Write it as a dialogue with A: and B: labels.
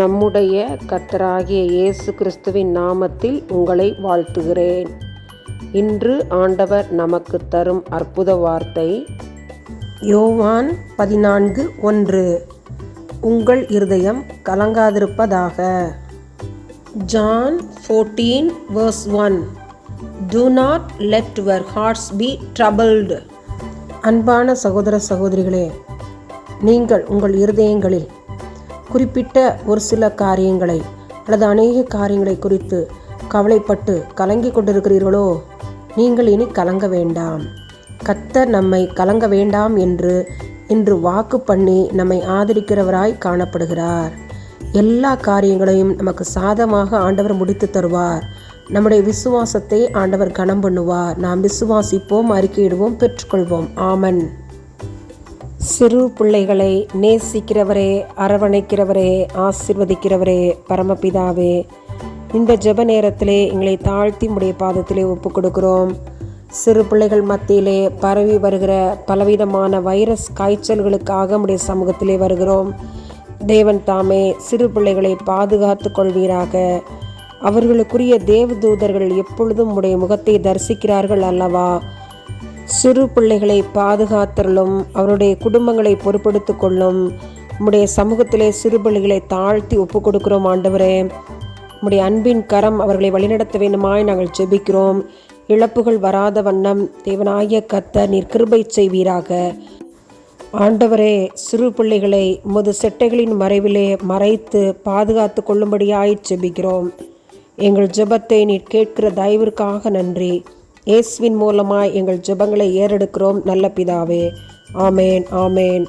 A: நம்முடைய கர்த்தராகிய இயேசு கிறிஸ்துவின் நாமத்தில் உங்களை வாழ்த்துகிறேன். இன்று ஆண்டவர் நமக்கு தரும் அற்புத வார்த்தை யோவான் பதினான்கு ஒன்று. உங்கள் இருதயம் கலங்காதிருப்பதாக. John fourteen verse one two not let your hearts be troubled அன்பான சகோதர சகோதரிகளே நீங்கள் உங்கள் இருதயங்களில் குறிப்பிட்ட ஒரு சில காரியங்களை அல்லது அநேக காரியங்களை குறித்து கவலைப்பட்டு கலங்கி கொண்டிருக்கிறீர்களோ நீங்கள் இனி கலங்க வேண்டாம். கத்த நம்மை கலங்க வேண்டாம் என்று இன்று வாக்கு பண்ணி நம்மை ஆதரிக்கிறவராய் காணப்படுகிறார். எல்லா காரியங்களையும் நமக்கு சாதமாக ஆண்டவர் முடித்து தருவார். நம்முடைய விசுவாசத்தை ஆண்டவர் கனம் பண்ணுவார் நாம் விசுவாசிப்போம் அறிக்கையிடுவோம் பெற்றுக்கொள்வோம். ஆமன். சிறு பிள்ளைகளை நேசிக்கிறவரே அரவணைக்கிறவரே ஆசிர்வதிக்கிறவரே பரமபிதாவே. இந்த ஜெப நேரத்திலே எங்களை தாழ்த்தி உடைய பாதத்திலே ஒப்பு கொடுக்கிறோம். சிறு பிள்ளைகள் மத்தியிலே பரவி வருகிற பலவிதமான வைரஸ் காய்ச்சல்களுக்காக உடைய சமூகத்திலே வருகிறோம். தேவன் தாமே சிறு பிள்ளைகளை பாதுகாத்து கொள்வீராக. அவர்களுக்குரிய தேவதூதர்கள் எப்பொழுதும் உடைய முகத்தை தரிசிக்கிறார்கள் அல்லவா? சிறு பிள்ளைகளை பாதுகாத்தலும் அவருடைய குடும்பங்களை பொறுப்படுத்திக் கொள்ளும். உம்முடைய சமூகத்திலே சிறு பிள்ளைகளை தாழ்த்தி ஒப்பு கொடுக்கிறோம் ஆண்டவரே. உம்முடைய அன்பின் கரம் அவர்களை வழிநடத்த வேண்டுமாய் நாங்கள் ஜெபிக்கிறோம். இழப்புகள் வராத வண்ணம் தேவனாகிய கத்த நீர் கிருபை செய்வீராக. ஆண்டவரே சிறு பிள்ளைகளை உமது செட்டைகளின் மறைவிலே மறைத்து பாதுகாத்து கொள்ளும்படியாய் ஜெபிக்கிறோம். எங்கள் ஜெபத்தை நீர் கேட்கிற தயவிற்காக நன்றி. இயேசுவின் மூலமாய் எங்கள் ஜெபங்களை ஏறெடுக்கிறோம். நல்ல பிதாவே. ஆமேன் ஆமேன்.